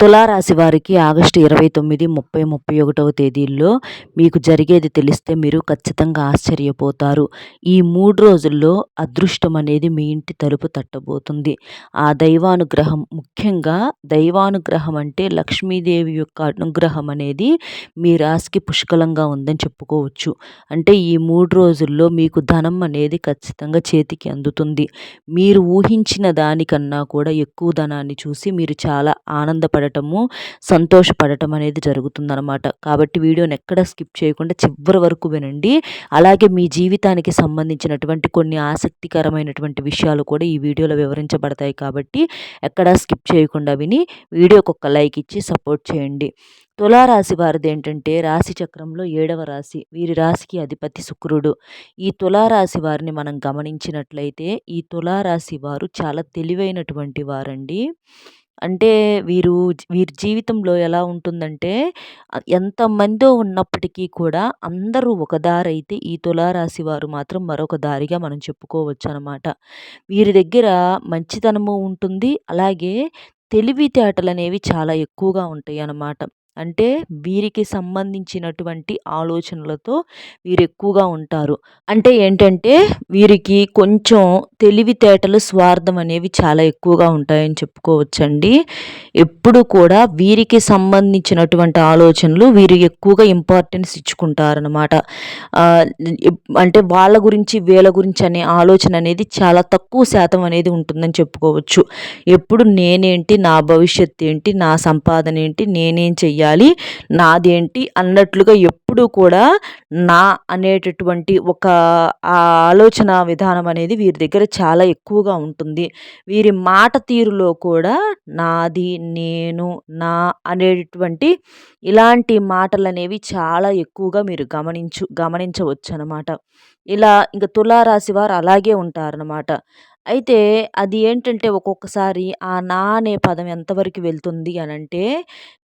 తులారాశి వారికి ఆగస్టు ఇరవై తొమ్మిది ముప్పై ముప్పై ఒకటవ తేదీల్లో మీకు జరిగేది తెలిస్తే మీరు ఖచ్చితంగా ఆశ్చర్యపోతారు. ఈ మూడు రోజుల్లో అదృష్టం అనేది మీ ఇంటి తలుపు తట్టబోతుంది. ఆ దైవానుగ్రహం ముఖ్యంగా దైవానుగ్రహం అంటే లక్ష్మీదేవి యొక్క అనుగ్రహం అనేది మీ రాశికి పుష్కలంగా ఉందని చెప్పుకోవచ్చు. అంటే ఈ మూడు రోజుల్లో మీకు ధనం అనేది ఖచ్చితంగా చేతికి అందుతుంది. మీరు ఊహించిన దానికన్నా కూడా ఎక్కువ ధనాన్ని చూసి మీరు చాలా ఆనందపడ ఆనందపడటము సంతోషపడటం అనేది జరుగుతుందనమాట కాబట్టి వీడియోని ఎక్కడ స్కిప్ చేయకుండా చివరి వరకు వినండి. అలాగే మీ జీవితానికి సంబంధించినటువంటి కొన్ని ఆసక్తికరమైనటువంటి విషయాలు కూడా ఈ వీడియోలో వివరించబడతాయి కాబట్టి ఎక్కడా స్కిప్ చేయకుండా విని వీడియోకి ఒక లైక్ ఇచ్చి సపోర్ట్ చేయండి. తులారాశి వారిది ఏంటంటే రాశి చక్రంలో ఏడవ రాశి వీరి రాశికి అధిపతి శుక్రుడు. ఈ తులారాశి వారిని మనం గమనించినట్లయితే ఈ తులారాశి వారు చాలా తెలివైనటువంటి వారండి. అంటే వీరు వీరి జీవితంలో ఎలా ఉంటుందంటే ఎంతమందో ఉన్నప్పటికీ కూడా అందరూ ఒక దారి అయితే ఈ తులారాశి వారు మాత్రం మరొక దారిగా మనం చెప్పుకోవచ్చు అనమాట వీరి దగ్గర మంచితనము ఉంటుంది అలాగే తెలివితేటలు అనేవి చాలా ఎక్కువగా ఉంటాయి అన్నమాట అంటే వీరికి సంబంధించినటువంటి ఆలోచనలతో వీరు ఎక్కువగా ఉంటారు. అంటే ఏంటంటే వీరికి కొంచెం తెలివితేటలు స్వార్థం అనేవి చాలా ఎక్కువగా ఉంటాయని చెప్పుకోవచ్చండి. ఎప్పుడు కూడా వీరికి సంబంధించినటువంటి ఆలోచనలు వీరు ఎక్కువగా ఇంపార్టెన్స్ ఇచ్చుకుంటారనమాట అంటే వాళ్ళ గురించి వీళ్ళ గురించి అనే ఆలోచన అనేది చాలా తక్కువ శాతం అనేది ఉంటుందని చెప్పుకోవచ్చు. ఎప్పుడు నేనేంటి నా భవిష్యత్తు ఏంటి నా సంపాదన ఏంటి నేనేం చెయ్యాలి నాదేంటి అన్నట్లుగా ఎప్పుడూ కూడా నా అనేటటువంటి ఒక ఆలోచన విధానం అనేది వీరి దగ్గర చాలా ఎక్కువగా ఉంటుంది. వీరి మాట తీరులో కూడా నాది నేను నా అనేటటువంటి ఇలాంటి మాటలు అనేవి చాలా ఎక్కువగా మీరు గమనించు గమనించవచ్చు అనమాట ఇలా ఇంకా తులారాశి వారు అలాగే ఉంటారనమాట. అయితే అది ఏంటంటే ఒక్కొక్కసారి ఆ నా అనే పదం ఎంతవరకు వెళ్తుంది అని అంటే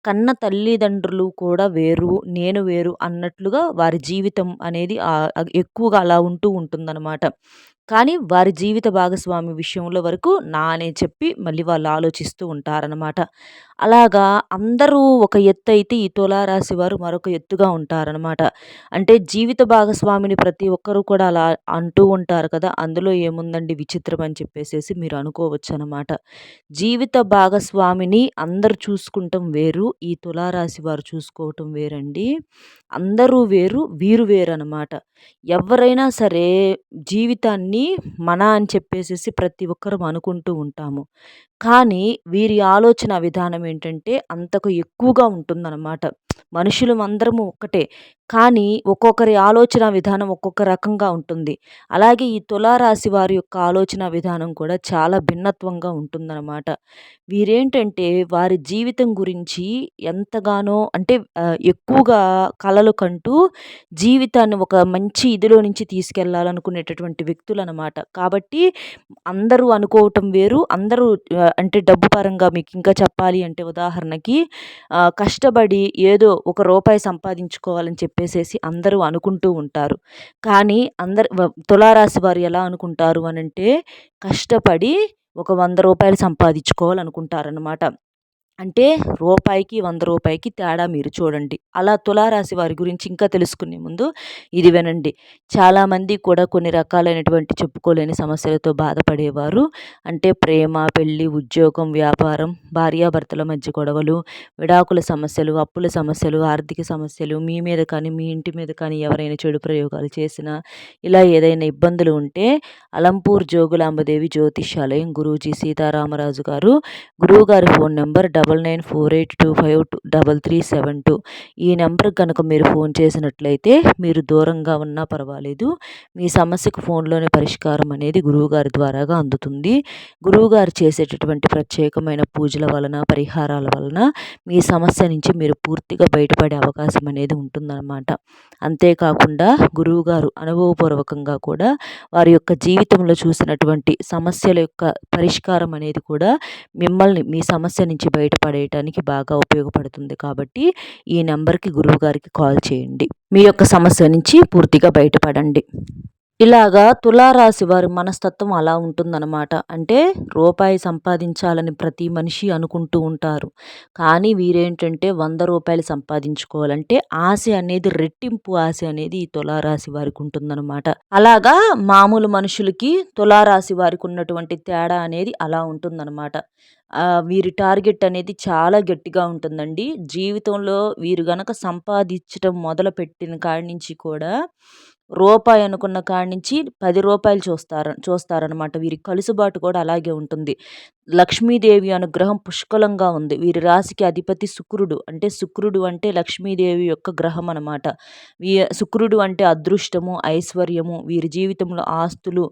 కన్న తల్లిదండ్రులు కూడా వేరు నేను వేరు అన్నట్లుగా వారి జీవితం అనేది ఎక్కువగా అలా ఉంటూ ఉంటుందన్నమాట. కానీ వారి జీవిత భాగస్వామి విషయంలో వరకు నా అనే చెప్పి మళ్ళీ వాళ్ళు ఆలోచిస్తూ ఉంటారనమాట అలాగా అందరూ ఒక ఎత్తు అయితే ఈ తులారాశి వారు మరొక ఎత్తుగా ఉంటారనమాట అంటే జీవిత భాగస్వామిని ప్రతి ఒక్కరూ కూడా అలా అంటూ ఉంటారు కదా అందులో ఏముందండి విచిత్రం అని చెప్పేసేసి మీరు అనుకోవచ్చు అనమాట జీవిత భాగస్వామిని అందరు చూసుకుంటాం వేరు ఈ తులారాశి వారు చూసుకోవటం వేరండి. అందరూ వేరు వీరు వేరు అనమాట ఎవరైనా సరే జీవితాన్ని మన అని చెప్పేసేసి ప్రతి ఒక్కరం అనుకుంటూ ఉంటాము. కానీ వీరి ఆలోచన విధానం ఏంటంటే అంతకు ఎక్కువగా ఉంటుందన్నమాట. మనుషులు అందరము ఒక్కటే. కానీ ఒక్కొక్కరి ఆలోచన విధానం ఒక్కొక్క రకంగా ఉంటుంది. అలాగే ఈ తులారాశి వారి యొక్క ఆలోచన విధానం కూడా చాలా భిన్నత్వంగా ఉంటుందన్నమాట. వీరేంటంటే వారి జీవితం గురించి ఎంతగానో అంటే ఎక్కువగా కలలు కంటూ జీవితాన్ని ఒక మంచి ఇదిలో నుంచి తీసుకెళ్ళాలనుకునేటటువంటి వ్యక్తులు అనమాట. కాబట్టి అందరూ అనుకోవటం వేరు. అందరూ అంటే డబ్బు పరంగా మీకు ఇంకా చెప్పాలి అంటే ఉదాహరణకి కష్టపడి ఏదో ఒక రూపాయి సంపాదించుకోవాలని చెప్పేసేసి అందరూ అనుకుంటూ ఉంటారు. కానీ అందరు తులారాశి వారు ఎలా అనుకుంటారు అని అంటే కష్టపడి ఒక వంద రూపాయలు సంపాదించుకోవాలనుకుంటారనమాట అంటే రూపాయికి వంద రూపాయికి తేడా మీరు చూడండి. అలా తులారాశి వారి గురించి ఇంకా తెలుసుకునే ముందు ఇది వినండి. చాలామంది కూడా కొన్ని రకాలైనటువంటి చెప్పుకోలేని సమస్యలతో బాధపడేవారు. అంటే ప్రేమ పెళ్ళి ఉద్యోగం వ్యాపారం భార్యాభర్తల మధ్య గొడవలు విడాకుల సమస్యలు అప్పుల సమస్యలు ఆర్థిక సమస్యలు మీ మీద కానీ మీ ఇంటి మీద కానీ ఎవరైనా చెడు ప్రయోగాలు చేసినా ఇలా ఏదైనా ఇబ్బందులు ఉంటే అలంపూర్ జోగులాంబదేవి జ్యోతిష్యాలయం గురూజీ సీతారామరాజు గారు గురువుగారి phone number double nine four eight two five two double three seven two. ఈ నెంబర్ కనుక మీరు ఫోన్ చేసినట్లయితే మీరు దూరంగా ఉన్నా పర్వాలేదు. మీ సమస్యకు ఫోన్లోనే పరిష్కారం అనేది గురువుగారి ద్వారాగా అందుతుంది. గురువుగారు చేసేటటువంటి ప్రత్యేకమైన పూజల వలన పరిహారాల వలన మీ సమస్య నుంచి మీరు పూర్తిగా బయటపడే అవకాశం అనేది ఉంటుందన్నమాట. అంతేకాకుండా గురువుగారు అనుభవపూర్వకంగా కూడా వారి యొక్క జీవితంలో చూసినటువంటి సమస్యల యొక్క పరిష్కారం అనేది కూడా మిమ్మల్ని మీ సమస్య నుంచి బయట బయటపడేయటానికి బాగా ఉపయోగపడుతుంది. కాబట్టి ఈ నెంబర్కి గురువుగారికి కాల్ చేయండి. మీ యొక్క సమస్య నుంచి పూర్తిగా బయటపడండి. ఇలాగా తులారాశి వారి మనస్తత్వం అలా ఉంటుందన్నమాట. అంటే రూపాయి సంపాదించాలని ప్రతి మనిషి అనుకుంటూ ఉంటారు. కానీ వీరేంటంటే వంద రూపాయలు సంపాదించుకోవాలంటే ఆశ అనేది రెట్టింపు ఆశ అనేది ఈ తులారాశి వారికి ఉంటుందన్నమాట. అలాగా మామూలు మనుషులకి తులారాశి వారికి ఉన్నటువంటి తేడా అనేది అలా ఉంటుందన్నమాట. వీరి టార్గెట్ అనేది చాలా గట్టిగా ఉంటుందండి. జీవితంలో వీరు గనక సంపాదించటం మొదలుపెట్టిన కాడి నుంచి కూడా రూపాయి అనుకున్న కాడి నుంచి పది రూపాయలు చూస్తారు చూస్తారనమాట వీరి కలుసుబాటు కూడా అలాగే ఉంటుంది. లక్ష్మీదేవి అనుగ్రహం పుష్కలంగా ఉంది. వీరి రాశికి అధిపతి శుక్రుడు. అంటే శుక్రుడు అంటే లక్ష్మీదేవి యొక్క గ్రహం అనమాట వీ శుక్రుడు అంటే అదృష్టము ఐశ్వర్యము వీరి జీవితంలో ఆస్తులు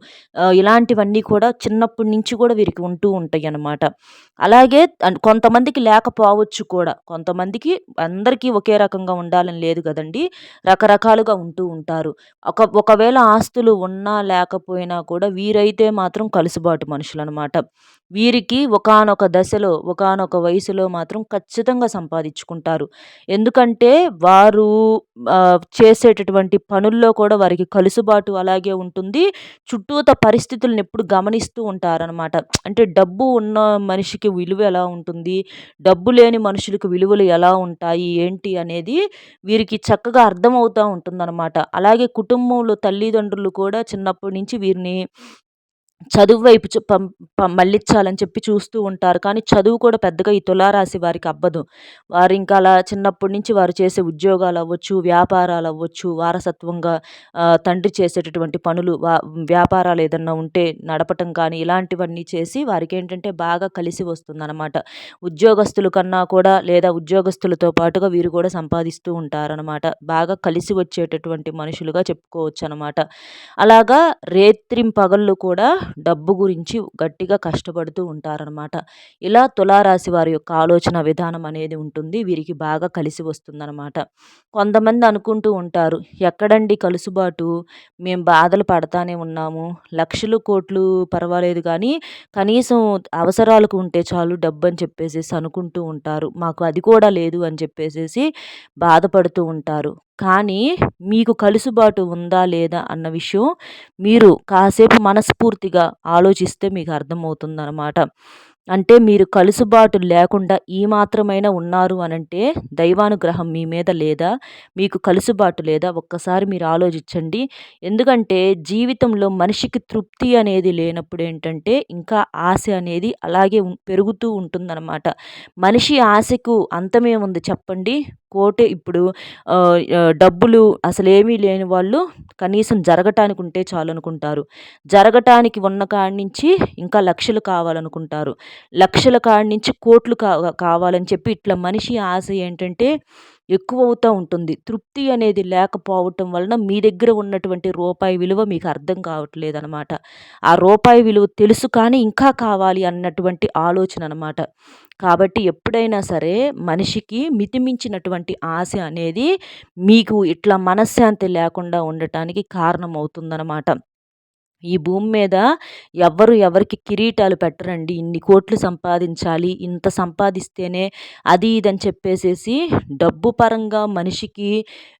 ఇలాంటివన్నీ కూడా చిన్నప్పటి నుంచి కూడా వీరికి ఉంటూ ఉంటాయి అనమాట అలాగే కొంతమందికి లేకపోవచ్చు కూడా. కొంతమందికి అందరికీ ఒకే రకంగా ఉండాలని లేదు కదండి. రకరకాలుగా ఉంటూ ఉంటారు. ఒక ఒకవేళ ఆస్తులు ఉన్నా లేకపోయినా కూడా వీరైతే మాత్రం కలుసుబాటు మనుషులు అనమాట వీరికి ఒకానొక దశలో ఒకానొక వయసులో మాత్రం ఖచ్చితంగా సంపాదించుకుంటారు. ఎందుకంటే వారు చేసేటటువంటి పనుల్లో కూడా వారికి కలుసుబాటు అలాగే ఉంటుంది. చుట్టూత పరిస్థితులను ఎప్పుడు గమనిస్తూ ఉంటారనమాట. అంటే డబ్బు ఉన్న మనిషికి విలువ ఎలా ఉంటుంది? డబ్బు లేని మనుషులకు విలువలు ఎలా ఉంటాయి? ఏంటి అనేది వీరికి చక్కగా అర్థమవుతూ ఉంటుందన్నమాట అలాగే కుటుంబంలో తల్లిదండ్రులు కూడా చిన్నప్పటి నుంచి వీరిని చదువు వైపు మళ్ళించాలని చెప్పి చూస్తూ ఉంటారు. కానీ చదువు కూడా పెద్దగా ఈ తులారాశి వారికి అబ్బదు వారు ఇంకా అలా చిన్నప్పటి నుంచి వారు చేసే ఉద్యోగాలు అవ్వచ్చు వ్యాపారాలు అవ్వచ్చు వారసత్వంగా తండ్రి చేసేటటువంటి పనులు వ్యాపారాలు ఏదన్నా ఉంటే నడపటం కానీ ఇలాంటివన్నీ చేసి వారికి ఏంటంటే బాగా కలిసి వస్తుందన్నమాట. ఉద్యోగస్తుల కన్నా కూడా లేదా ఉద్యోగస్తులతో పాటుగా వీరు కూడా సంపాదిస్తూ ఉంటారనమాట బాగా కలిసి వచ్చేటటువంటి మనుషులుగా చెప్పుకోవచ్చు అనమాట అలాగా రేత్రింపగళ్ళు కూడా డబ్బు గురించి గట్టిగా కష్టపడుతూ ఉంటారనమాట ఇలా తులారాశి వారి యొక్క ఆలోచన విధానం అనేది ఉంటుంది. వీరికి బాగా కలిసి వస్తుందన్నమాట. కొంతమంది అనుకుంటూ ఉంటారు ఎక్కడండి కలుసుబాటు? మేము బాధలు పడతానే ఉన్నాము. లక్షలు కోట్లు పర్వాలేదు కానీ కనీసం అవసరాలకు ఉంటే చాలు డబ్బు అని చెప్పేసేసి అనుకుంటూ ఉంటారు. మాకు అది కూడా లేదు అని చెప్పేసేసి బాధపడుతూ ఉంటారు. కానీ మీకు కలుసుబాటు ఉందా లేదా అన్న విషయం మీరు కాసేపు మనస్ఫూర్తిగా ఆలోచిస్తే మీకు అర్థమవుతుందన్నమాట. అంటే మీరు కలుసుబాటు లేకుండా ఈ మాత్రమైనా ఉన్నారు అనంటే దైవానుగ్రహం మీ మీద లేదా మీకు కలుసుబాటు లేదా ఒక్కసారి మీరు ఆలోచించండి. ఎందుకంటే జీవితంలో మనిషికి తృప్తి అనేది లేనప్పుడు ఏంటంటే ఇంకా ఆశ అనేది అలాగే పెరుగుతూ ఉంటుందన్నమాట. మనిషి ఆశకు అంతమేముంది చెప్పండి. కోటే ఇప్పుడు డబ్బులు అసలు ఏమీ లేని వాళ్ళు కనీసం జరగటానికి ఉంటే చాలు అనుకుంటారు జరగటానికి ఉన్న కాడి నుంచి ఇంకా లక్షలు కావాలనుకుంటారు. లక్షల కాడి నుంచి కోట్లు కావాలని చెప్పి ఇట్లా మనిషి ఆశ ఏంటంటే ఎక్కువ అవుతూ ఉంటుంది. తృప్తి అనేది లేకపోవటం వలన మీ దగ్గర ఉన్నటువంటి రూపాయి విలువ మీకు అర్థం కావట్లేదు అనమాట ఆ రూపాయి విలువ తెలుసు కానీ ఇంకా కావాలి అన్నటువంటి ఆలోచన అనమాట. కాబట్టి ఎప్పుడైనా సరే మనిషికి మితిమించినటువంటి ఆశ అనేది మీకు ఇట్లా మనశ్శాంతి లేకుండా ఉండటానికి కారణమవుతుందనమాట. ఈ భూమి మీద ఎవ్వరు ఎవరికి కిరీటాలు పెట్టరండి. ఇన్ని కోట్లు సంపాదించాలి ఇంత సంపాదిస్తేనే అది ఇదని చెప్పేసేసి డబ్బు పరంగా మనిషికి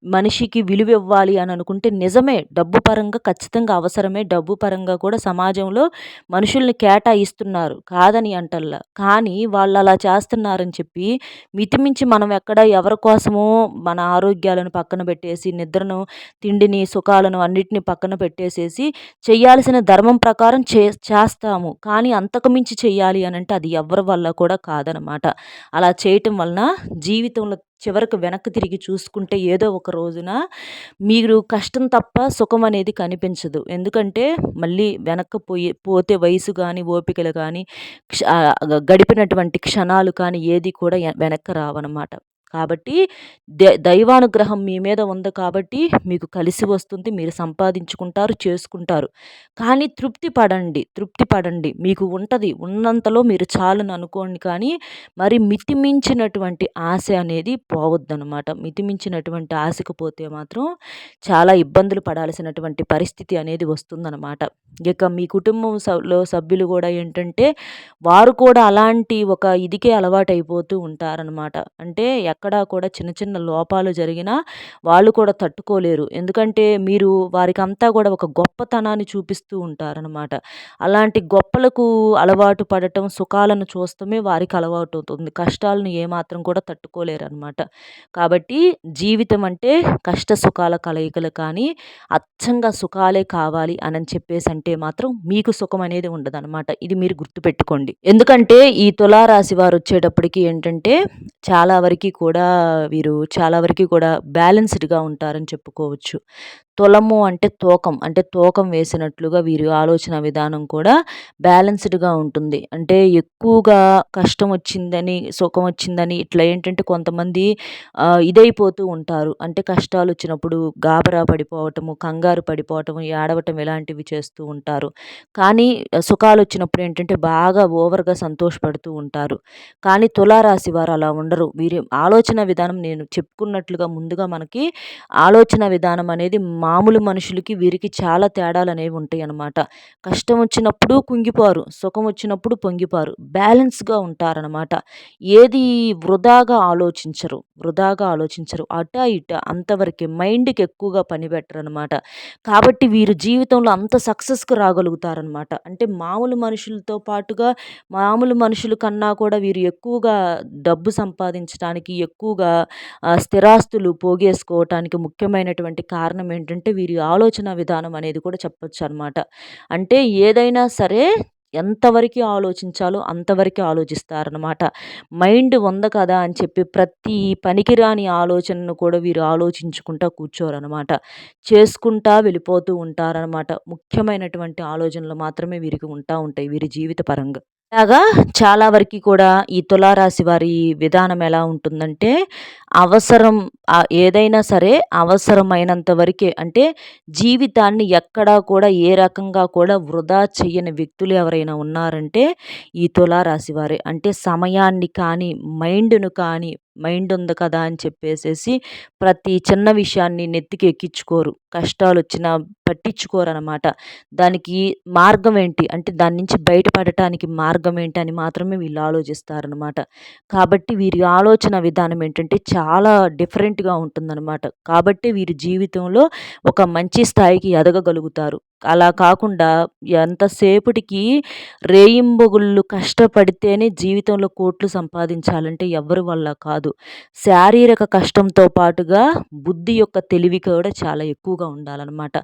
మనిషికి విలువ ఇవ్వాలి అని అనుకుంటే నిజమే. డబ్బు పరంగా ఖచ్చితంగా అవసరమే. డబ్బు పరంగా కూడా సమాజంలో మనుషుల్ని కేటాయిస్తున్నారు. కాదని అంటల్లా. కానీ వాళ్ళు అలా చేస్తున్నారని చెప్పి మితిమించి మనం ఎక్కడ ఎవరి కోసమో మన ఆరోగ్యాలను పక్కన పెట్టేసి నిద్రను తిండిని సుఖాలను అన్నిటిని పక్కన పెట్టేసేసి చెయ్యాలి చేయాల్సిన ధర్మం ప్రకారం చే చేస్తాము. కానీ అంతకు మించి అని అంటే అది ఎవరి వల్ల కూడా కాదనమాట అలా చేయటం వలన జీవితంలో చివరకు వెనక్కి తిరిగి చూసుకుంటే ఏదో ఒక రోజున మీరు కష్టం తప్ప సుఖం అనేది కనిపించదు. ఎందుకంటే మళ్ళీ వెనక్కి పోయి పోతే వయసు కానీ ఓపికలు కానీ గడిపినటువంటి క్షణాలు కానీ ఏది కూడా వెనక్కి రావన్నమాట. కాబట్టి దైవానుగ్రహం మీ మీద ఉంది కాబట్టి మీకు కలిసి వస్తుంది మీరు సంపాదించుకుంటారు చేసుకుంటారు. కానీ తృప్తి పడండి తృప్తి పడండి. మీకు ఉంటుంది ఉన్నంతలో మీరు చాలని అనుకోండి కానీ మరి మితిమించినటువంటి ఆశ అనేది పోవద్దనమాట మితిమించినటువంటి ఆశకు పోతే మాత్రం చాలా ఇబ్బందులు పడాల్సినటువంటి పరిస్థితి అనేది వస్తుందన్నమాట. ఇక మీ కుటుంబంలో సభ్యులు కూడా ఏంటంటే వారు కూడా అలాంటి ఒక ఇదికే అలవాటు అయిపోతూ ఉంటారనమాట అంటే ఎక్కడా కూడా చిన్న చిన్న లోపాలు జరిగినా వాళ్ళు కూడా తట్టుకోలేరు. ఎందుకంటే మీరు వారికి అంతా కూడా ఒక గొప్పతనాన్ని చూపిస్తూ ఉంటారనమాట అలాంటి గొప్పలకు అలవాటు పడటం సుఖాలను చూస్తమే వారికి అలవాటు అవుతుంది. కష్టాలను ఏమాత్రం కూడా తట్టుకోలేరు అనమాట కాబట్టి జీవితం అంటే కష్ట సుఖాల కలయికలు కానీ అచ్చంగా సుఖాలే కావాలి అని చెప్పేసి అంటే మాత్రం మీకు సుఖం అనేది ఉండదు అనమాట ఇది మీరు గుర్తుపెట్టుకోండి. ఎందుకంటే ఈ తులారాశి వారు వచ్చేటప్పటికి ఏంటంటే చాలా వరకు కూడా వీరు చాలా వరకు కూడా బ్యాలెన్స్డ్గా ఉంటారని చెప్పుకోవచ్చు. తులము అంటే తూకం అంటే తూకం వేసినట్లుగా వీరి ఆలోచన విధానం కూడా బ్యాలెన్స్డ్గా ఉంటుంది. అంటే ఎక్కువగా కష్టం వచ్చిందని సుఖం వచ్చిందని ఇట్లా ఏంటంటే కొంతమంది ఇదైపోతూ ఉంటారు. అంటే కష్టాలు వచ్చినప్పుడు గాబరా పడిపోవటము కంగారు పడిపోవటము ఏడవటం ఇలాంటివి చేస్తూ ఉంటారు. కానీ సుఖాలు వచ్చినప్పుడు ఏంటంటే బాగా ఓవర్గా సంతోషపడుతూ ఉంటారు. కానీ తులారాశి వారు అలా ఉండరు. వీరి ఆలోచన విధానం నేను చెప్పుకున్నట్లుగా ముందుగా మనకి ఆలోచన విధానం అనేది మామూలు మనుషులకి వీరికి చాలా తేడాలు అనేవి ఉంటాయి అన్నమాట కష్టం వచ్చినప్పుడు కుంగిపోరు సుఖం వచ్చినప్పుడు పొంగిపోరు బ్యాలెన్స్గా ఉంటారనమాట ఏది వృధాగా ఆలోచించరు వృధాగా ఆలోచించరు అట ఇట అంతవరకే మైండ్కి ఎక్కువగా పని అనమాట కాబట్టి వీరు జీవితంలో అంత సక్సెస్కి రాగలుగుతారనమాట అంటే మామూలు మనుషులతో పాటుగా మామూలు మనుషుల కన్నా కూడా వీరు ఎక్కువగా డబ్బు సంపాదించడానికి ఎక్కువగా స్థిరాస్తులు పోగేసుకోవటానికి ముఖ్యమైనటువంటి కారణం ఏంటంటే వీరి ఆలోచన విధానం అనేది కూడా చెప్పొచ్చు అనమాట అంటే ఏదైనా సరే ఎంతవరకు ఆలోచించాలో అంతవరకు ఆలోచిస్తారనమాట. మైండ్ ఉంది కదా అని చెప్పి ప్రతి పనికిరాని ఆలోచనను కూడా వీరు ఆలోచించుకుంటా కూర్చోరనమాట. చేసుకుంటా వెళ్ళిపోతూ ఉంటారనమాట. ముఖ్యమైనటువంటి ఆలోచనలు మాత్రమే వీరికి ఉంటా ఉంటాయి వీరి జీవిత పరంగా. అలాగా చాలా వరకు కూడా ఈ తులారాశి వారి విధానం ఎలా ఉంటుందంటే అవసరం ఏదైనా సరే అవసరమైనంత వరకే అంటే జీవితాన్ని ఎక్కడా కూడా ఏ రకంగా కూడా వృధా చెయ్యని వ్యక్తులు ఎవరైనా ఉన్నారంటే ఈ తులారాశి వారే. అంటే సమయాన్ని కానీ మైండ్ను కానీ మైండ్ ఉంది కదా అని చెప్పేసేసి ప్రతి చిన్న విషయాన్ని నెత్తికి ఎక్కించుకోరు. కష్టాలు వచ్చినా పట్టించుకోరు అనమాట దానికి మార్గం ఏంటి? అంటే దాని నుంచి బయటపడటానికి మార్గం ఏంటి అని మాత్రమే వీళ్ళు ఆలోచిస్తారనమాట కాబట్టి వీరి ఆలోచన విధానం ఏంటంటే చాలా డిఫరెంట్గా ఉంటుందన్నమాట. కాబట్టి వీరి జీవితంలో ఒక మంచి స్థాయికి ఎదగగలుగుతారు. అలా కాకుండా ఎంతసేపటికి రేయింబొగుళ్ళు కష్టపడితేనే జీవితంలో కోట్లు సంపాదించాలంటే ఎవరి వల్ల కాదు. శారీరక కష్టంతో పాటుగా బుద్ధి యొక్క తెలివి కూడా చాలా ఎక్కువగా ఉండాలన్నమాట.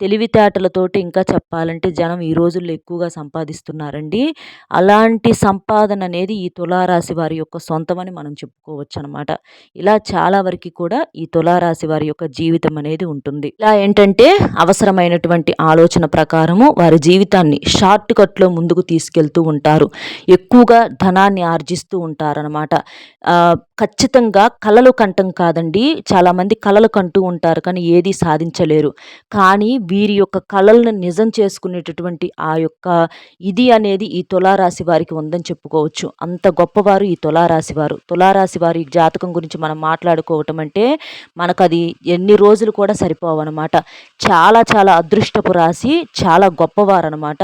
తెలివితేటలతోటి ఇంకా చెప్పాలంటే జనం ఈ రోజుల్లో ఎక్కువగా సంపాదిస్తున్నారండి. అలాంటి సంపాదన అనేది ఈ తులారాశి వారి యొక్క సొంతమని మనం చెప్పుకోవచ్చు అనమాట ఇలా చాలా వరకు కూడా ఈ తులారాశి వారి యొక్క జీవితం అనేది ఉంటుంది. ఇలా ఏంటంటే అవసరమైనటువంటి ఆలోచన ఆలోచన ప్రకారము వారి జీవితాన్ని షార్ట్ కట్లో ముందుకు తీసుకెళ్తూ ఉంటారు. ఎక్కువగా ధనాన్ని ఆర్జిస్తూ ఉంటారనమాట ఖచ్చితంగా కళలు కంటం కాదండి. చాలామంది కళలు కంటూ ఉంటారు కానీ ఏది సాధించలేరు. కానీ వీరి యొక్క కళలను నిజం చేసుకునేటటువంటి ఆ యొక్క ఇది అనేది ఈ తులారాశి వారికి ఉందని చెప్పుకోవచ్చు. అంత గొప్పవారు ఈ తులారాశి వారు. తులారాశి వారి జాతకం గురించి మనం మాట్లాడుకోవటం అంటే మనకు అది ఎన్ని రోజులు కూడా సరిపోవన్నమాట. చాలా చాలా అదృష్టపు రాశి చాలా గొప్పవారు అనమాట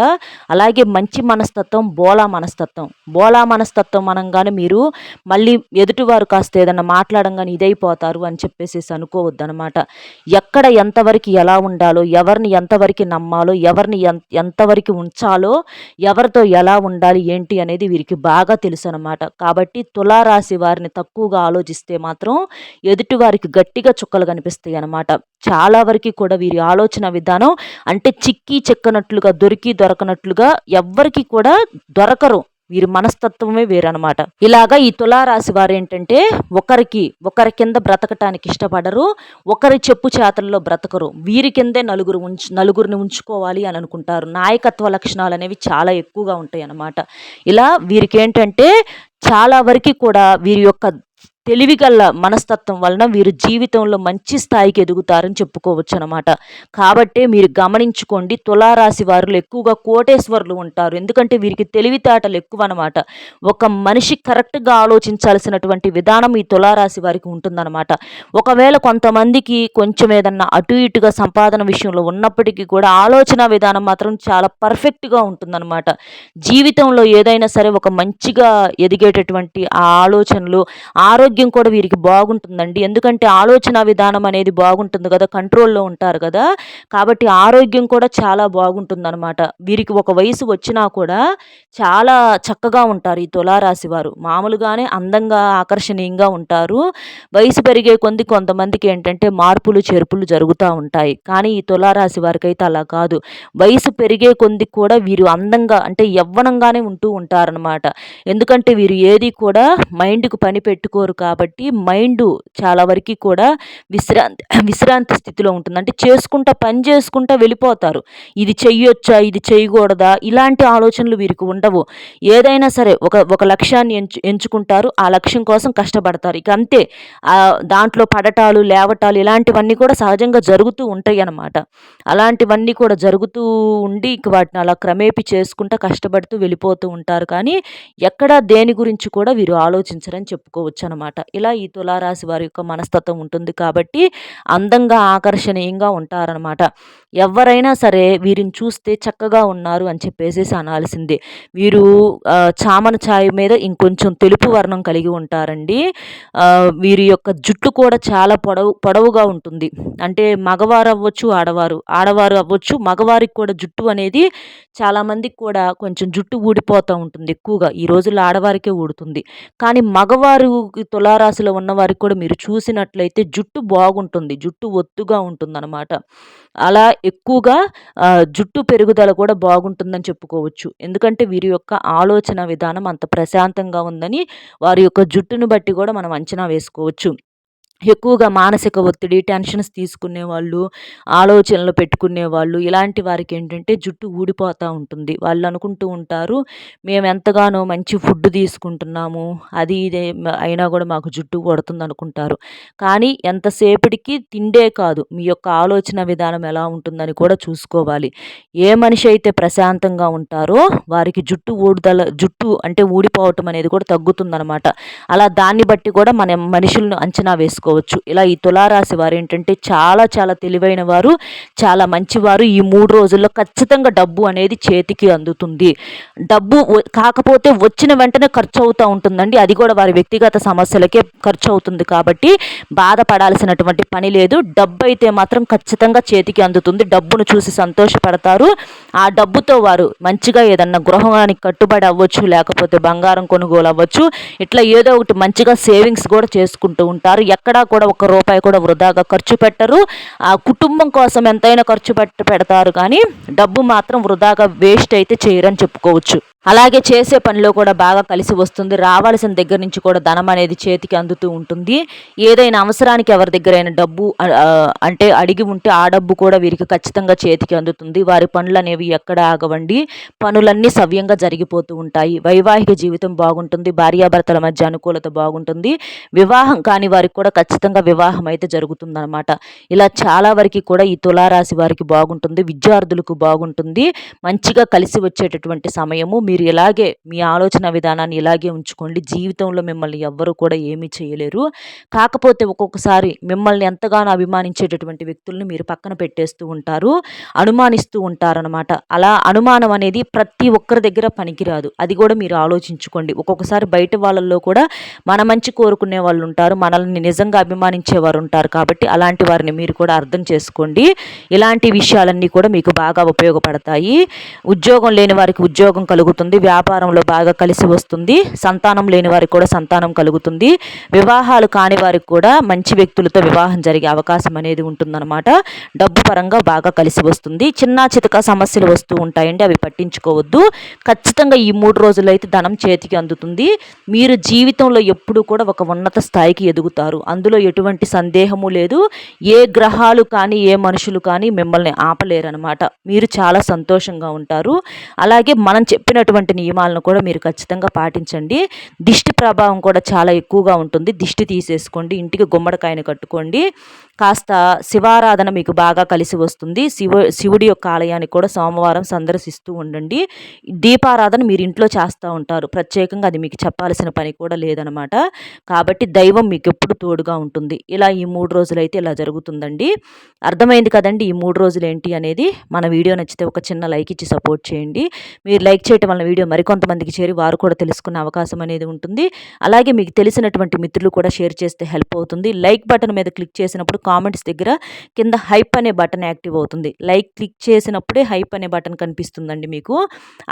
అలాగే మంచి మనస్తత్వం బోలా మనస్తత్వం. బోలా మనస్తత్వం అనగానే మీరు మళ్ళీ ఎదుటివారు కాస్త ఏదన్నా మాట్లాడంగానే ఇదైపోతారు అని చెప్పేసి అనుకోవద్దనమాట. ఎక్కడ ఎంతవరకు ఎలా ఉండాలో ఎవరిని ఎంతవరకు నమ్మాలో ఎవరిని ఎంతవరకు ఉంచాలో ఎవరితో ఎలా ఉండాలి ఏంటి అనేది వీరికి బాగా తెలుసు అనమాట కాబట్టి తులారాశి వారిని తక్కువగా ఆలోచిస్తే మాత్రం ఎదుటి వారికి గట్టిగా చుక్కలు కనిపిస్తాయి అనమాట చాలా వరకు కూడా వీరి ఆలోచన విధానం అంటే చిక్కి చెక్కనట్లుగా దొరికి దొరకనట్లుగా ఎవ్వరికి కూడా దొరకరు. వీరి మనస్తత్వమే వేరనమాట ఇలాగా ఈ తులారాశి వారు ఏంటంటే ఒకరికి ఒకరి కింద బ్రతకటానికి ఇష్టపడరు ఒకరి చెప్పు చేతల్లో బ్రతకరు. వీరి కిందే నలుగురు ఉంచు నలుగురిని ఉంచుకోవాలి అని అనుకుంటారు నాయకత్వ లక్షణాలు అనేవి చాలా ఎక్కువగా ఉంటాయి అన్నమాట ఇలా వీరికి ఏంటంటే చాలా వరకు కూడా వీరి యొక్క తెలివిగల మనస్తత్వం వలన వీరు జీవితంలో మంచి స్థాయికి ఎదుగుతారని చెప్పుకోవచ్చు అనమాట కాబట్టే మీరు గమనించుకోండి తులారాశి వారులు ఎక్కువగా కోటేశ్వరులు ఉంటారు. ఎందుకంటే వీరికి తెలివితేటలు ఎక్కువ అనమాట ఒక మనిషి కరెక్ట్గా ఆలోచించాల్సినటువంటి విధానం ఈ తులారాశి వారికి ఉంటుందన్నమాట. ఒకవేళ కొంతమందికి కొంచెం ఏదన్నా అటు ఇటుగా సంపాదన విషయంలో ఉన్నప్పటికీ కూడా ఆలోచన విధానం మాత్రం చాలా పర్ఫెక్ట్గా ఉంటుందన్నమాట. జీవితంలో ఏదైనా సరే ఒక మంచిగా ఎదిగేటటువంటి ఆ ఆలోచనలు ఆరోగ్య ఆరోగ్యం కూడా వీరికి బాగుంటుందండి. ఎందుకంటే ఆలోచన విధానం అనేది బాగుంటుంది కదా కంట్రోల్లో ఉంటారు కదా. కాబట్టి ఆరోగ్యం కూడా చాలా బాగుంటుందన్నమాట. వీరికి ఒక వయసు వచ్చినా కూడా చాలా చక్కగా ఉంటారు ఈ తులారాశి వారు. మామూలుగానే అందంగా ఆకర్షణీయంగా ఉంటారు. వయసు పెరిగే కొంది కొంతమందికి ఏంటంటే మార్పులు చేర్పులు జరుగుతూ ఉంటాయి. కానీ ఈ తులారాశి వారికి అయితే అలా కాదు. వయసు పెరిగే కొంది కూడా వీరు అందంగా అంటే యవ్వనంగానే ఉంటూ ఉంటారనమాట ఎందుకంటే వీరు ఏది కూడా మైండ్కు పని పెట్టుకోరు కాబట్టి మైండ్ చాలా వరకు కూడా విశ్రాంతి విశ్రాంతి స్థితిలో ఉంటుంది. అంటే చేసుకుంటా పని చేసుకుంటా వెళ్ళిపోతారు. ఇది చెయ్యొచ్చా? ఇది చేయకూడదా ఇలాంటి ఆలోచనలు వీరికి ఉండవు. ఏదైనా సరే ఒక ఒక లక్ష్యాన్ని ఎంచు ఎంచుకుంటారు. ఆ లక్ష్యం కోసం కష్టపడతారు. ఇక అంతే. దాంట్లో పడటాలు లేవటాలు ఇలాంటివన్నీ కూడా సహజంగా జరుగుతూ ఉంటాయి అన్నమాట. అలాంటివన్నీ కూడా జరుగుతూ ఉండి ఇక వాటిని అలా క్రమేపి చేసుకుంటూ కష్టపడుతూ వెళ్ళిపోతూ ఉంటారు. కానీ ఎక్కడా దేని గురించి కూడా వీరు ఆలోచించరని చెప్పుకోవచ్చు అనమాట ఇలా ఈ తులారాశి వారి యొక్క మనస్తత్వం ఉంటుంది కాబట్టి అందంగా ఆకర్షణీయంగా ఉంటారనమాట. ఎవరైనా సరే వీరిని చూస్తే చక్కగా ఉన్నారు అని చెప్పేసి అనాల్సిందే. వీరు చామన ఛాయ మీద ఇంకొంచెం తెలుపు వర్ణం కలిగి ఉంటారండి. వీరి యొక్క జుట్టు కూడా చాలా పొడవు పొడవుగా ఉంటుంది. అంటే మగవారు అవ్వచ్చు ఆడవారు ఆడవారు అవ్వచ్చు మగవారికి కూడా జుట్టు అనేది చాలామందికి కూడా కొంచెం జుట్టు ఊడిపోతూ ఉంటుంది ఎక్కువగా. ఈ రోజుల్లో ఆడవారికే ఊడుతుంది. కానీ మగవారు తుల తులారాశిలో ఉన్నవారికి కూడా మీరు చూసినట్లయితే జుట్టు బాగుంటుంది జుట్టు ఒత్తుగా ఉంటుందన్నమాట. అలా ఎక్కువగా జుట్టు పెరుగుదల కూడా బాగుంటుందని చెప్పుకోవచ్చు. ఎందుకంటే వీరి యొక్క ఆలోచన విధానం అంత ప్రశాంతంగా ఉందని వారి యొక్క జుట్టును బట్టి కూడా మనం అంచనా వేసుకోవచ్చు. ఎక్కువగా మానసిక ఒత్తిడి టెన్షన్స్ తీసుకునే వాళ్ళు ఆలోచనలు పెట్టుకునే వాళ్ళు ఇలాంటి వారికి ఏంటంటే జుట్టు ఊడిపోతూ ఉంటుంది. వాళ్ళు అనుకుంటూ ఉంటారు మేము ఎంతగానో మంచి ఫుడ్ తీసుకుంటున్నాము అది ఇదే అయినా కూడా మాకు జుట్టు పడుతుంది అనుకుంటారు. కానీ ఎంతసేపటికి తిండే కాదు మీ యొక్క ఆలోచన విధానం ఎలా ఉంటుందని కూడా చూసుకోవాలి. ఏ మనిషి అయితే ప్రశాంతంగా ఉంటారో వారికి జుట్టు ఊడుదల జుట్టు అంటే ఊడిపోవటం అనేది కూడా తగ్గుతుందనమాట. అలా దాన్ని బట్టి కూడా మన మనుషులను అంచనా వేసుకోవాలి. చెప్పుకోవచ్చు ఇలా ఈ తులారాశి వారు ఏంటంటే చాలా చాలా తెలివైన వారు చాలా మంచివారు. ఈ మూడు రోజుల్లో ఖచ్చితంగా డబ్బు అనేది చేతికి అందుతుంది. డబ్బు కాకపోతే వచ్చిన వెంటనే ఖర్చు అవుతూ ఉంటుందండి. అది కూడా వారి వ్యక్తిగత సమస్యలకే ఖర్చు అవుతుంది కాబట్టి బాధపడాల్సినటువంటి పని లేదు. డబ్బు అయితే మాత్రం ఖచ్చితంగా చేతికి అందుతుంది. డబ్బును చూసి సంతోషపడతారు. ఆ డబ్బుతో వారు మంచిగా ఏదన్నా గృహానికి కట్టుబడి అవ్వచ్చు లేకపోతే బంగారం కొనుగోలు అవ్వచ్చు ఇట్లా ఏదో ఒకటి మంచిగా సేవింగ్స్ కూడా చేసుకుంటూ ఉంటారు. ఎక్కడ కూడా ఒక రూపాయి కూడా వృధాగా ఖర్చు పెట్టరు. ఆ కుటుంబం కోసం ఎంతైనా ఖర్చు పెట్టి పెడతారు కానీ డబ్బు మాత్రం వృధాగా వేస్ట్ అయితే చేయరని చెప్పుకోవచ్చు. అలాగే చేసే పనిలో కూడా బాగా కలిసి వస్తుంది. రావాల్సిన దగ్గర నుంచి కూడా ధనం అనేది చేతికి అందుతూ ఉంటుంది. ఏదైనా అవసరానికి ఎవరి దగ్గరైనా డబ్బు అంటే అడిగి ఉంటే ఆ డబ్బు కూడా వీరికి ఖచ్చితంగా చేతికి అందుతుంది. వారి పనులు అనేవి ఎక్కడ ఆగవండి. పనులన్నీ సవ్యంగా జరిగిపోతూ ఉంటాయి. వైవాహిక జీవితం బాగుంటుంది. భార్యాభర్తల మధ్య అనుకూలత బాగుంటుంది. వివాహం కాని వారికి కూడా ఖచ్చితంగా వివాహం అయితే జరుగుతుందన్నమాట. ఇలా చాలా వరకు కూడా ఈ తులారాశి వారికి బాగుంటుంది. విద్యార్థులకు బాగుంటుంది. మంచిగా కలిసి వచ్చేటటువంటి సమయము. మీరు ఇలాగే మీ ఆలోచన విధానాన్ని ఇలాగే ఉంచుకోండి. జీవితంలో మిమ్మల్ని ఎవ్వరూ కూడా ఏమీ చేయలేరు. కాకపోతే ఒక్కొక్కసారి మిమ్మల్ని ఎంతగానో అభిమానించేటటువంటి వ్యక్తులను మీరు పక్కన పెట్టేస్తూ ఉంటారు అనుమానిస్తూ ఉంటారనమాట అలా అనుమానం అనేది ప్రతి ఒక్కరి దగ్గర పనికిరాదు. అది కూడా మీరు ఆలోచించుకోండి. ఒక్కొక్కసారి బయట వాళ్ళల్లో కూడా మన మంచి కోరుకునే వాళ్ళు ఉంటారు మనల్ని నిజంగా అభిమానించేవారు ఉంటారు కాబట్టి అలాంటి వారిని మీరు కూడా అర్థం చేసుకోండి. ఇలాంటి విషయాలన్నీ కూడా మీకు బాగా ఉపయోగపడతాయి. ఉద్యోగం లేని వారికి ఉద్యోగం కలుగుతుంది. వస్తుంది వ్యాపారంలో బాగా కలిసి వస్తుంది సంతానం లేని వారికి కూడా సంతానం కలుగుతుంది. వివాహాలు కాని వారికి కూడా మంచి వ్యక్తులతో వివాహం జరిగే అవకాశం అనేది ఉంటుందన్నమాట. డబ్బు పరంగా బాగా కలిసి వస్తుంది. చిన్న చితక సమస్యలు వస్తూ ఉంటాయండి అవి పట్టించుకోవద్దు. ఖచ్చితంగా ఈ మూడు రోజులు అయితే ధనం చేతికి అందుతుంది. మీరు జీవితంలో ఎప్పుడు కూడా ఒక ఉన్నత స్థాయికి ఎదుగుతారు. అందులో ఎటువంటి సందేహము లేదు. ఏ గ్రహాలు కానీ ఏ మనుషులు కానీ మిమ్మల్ని ఆపలేరనమాట మీరు చాలా సంతోషంగా ఉంటారు. అలాగే మనం చెప్పినటువంటి ఇటువంటి నియమాలను కూడా మీరు ఖచ్చితంగా పాటించండి. దిష్టి ప్రభావం కూడా చాలా ఎక్కువగా ఉంటుంది. దిష్టి తీసేసుకోండి. ఇంటికి గుమ్మడికాయను కట్టుకోండి. కాస్త శివారాధన మీకు బాగా కలిసి వస్తుంది. శివ శివుడి యొక్క ఆలయానికి కూడా సోమవారం సందర్శిస్తూ ఉండండి. దీపారాధన మీరు ఇంట్లో చేస్తూ ఉంటారు. ప్రత్యేకంగా అది మీకు చెప్పాల్సిన పని కూడా లేదనమాట. కాబట్టి దైవం మీకు ఎప్పుడు తోడుగా ఉంటుంది. ఇలా ఈ మూడు రోజులైతే ఇలా జరుగుతుందండి. అర్థమైంది కదండి ఈ మూడు రోజులు ఏంటి అనేది? మన వీడియో నచ్చితే ఒక చిన్న లైక్ ఇచ్చి సపోర్ట్ చేయండి. మీరు లైక్ చేయటం వలన వీడియో మరికొంతమందికి చేరి వారు కూడా తెలుసుకునే అవకాశం అనేది ఉంటుంది. అలాగే మీకు తెలిసినటువంటి మిత్రులు కూడా షేర్ చేస్తే హెల్ప్ అవుతుంది. లైక్ బటన్ మీద క్లిక్ చేసినప్పుడు కామెంట్స్ దగ్గర కింద హైప్ అనే బటన్ యాక్టివ్ అవుతుంది. లైక్ క్లిక్ చేసినప్పుడే హైప్ అనే బటన్ కనిపిస్తుందండి మీకు.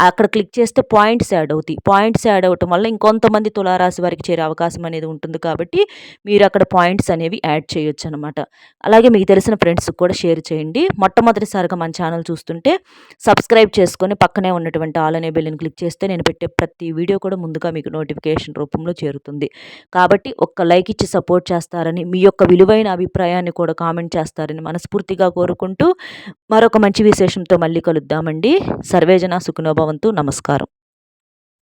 అక్కడ క్లిక్ చేస్తే పాయింట్స్ యాడ్ అవుతాయి. పాయింట్స్ యాడ్ అవ్వటం వల్ల ఇంకొంతమంది తులారాశి వారికి చేరే అవకాశం అనేది ఉంటుంది కాబట్టి మీరు అక్కడ పాయింట్స్ అనేవి యాడ్ చేయొచ్చు అనమాట అలాగే మీకు తెలిసిన ఫ్రెండ్స్కి కూడా షేర్ చేయండి. మొట్టమొదటిసారిగా మన ఛానల్ చూస్తుంటే సబ్స్క్రైబ్ చేసుకొని పక్కనే ఉన్నటువంటి ఆల్ అనే బెల్ని క్లిక్ చేస్తే నేను పెట్టే ప్రతి వీడియో కూడా ముందుగా మీకు నోటిఫికేషన్ రూపంలో చేరుతుంది. కాబట్టి ఒక్క లైక్ ఇచ్చి సపోర్ట్ చేస్తారని మీ యొక్క విలువైన అభిప్రాయాన్ని కూడా కామెంట్ చేస్తారని మనస్ఫూర్తిగా కోరుకుంటూ మరొక మంచి విశేషంతో మళ్ళీ కలుద్దామండి. సర్వేజన సుఖనోభవంతు నమస్కారం.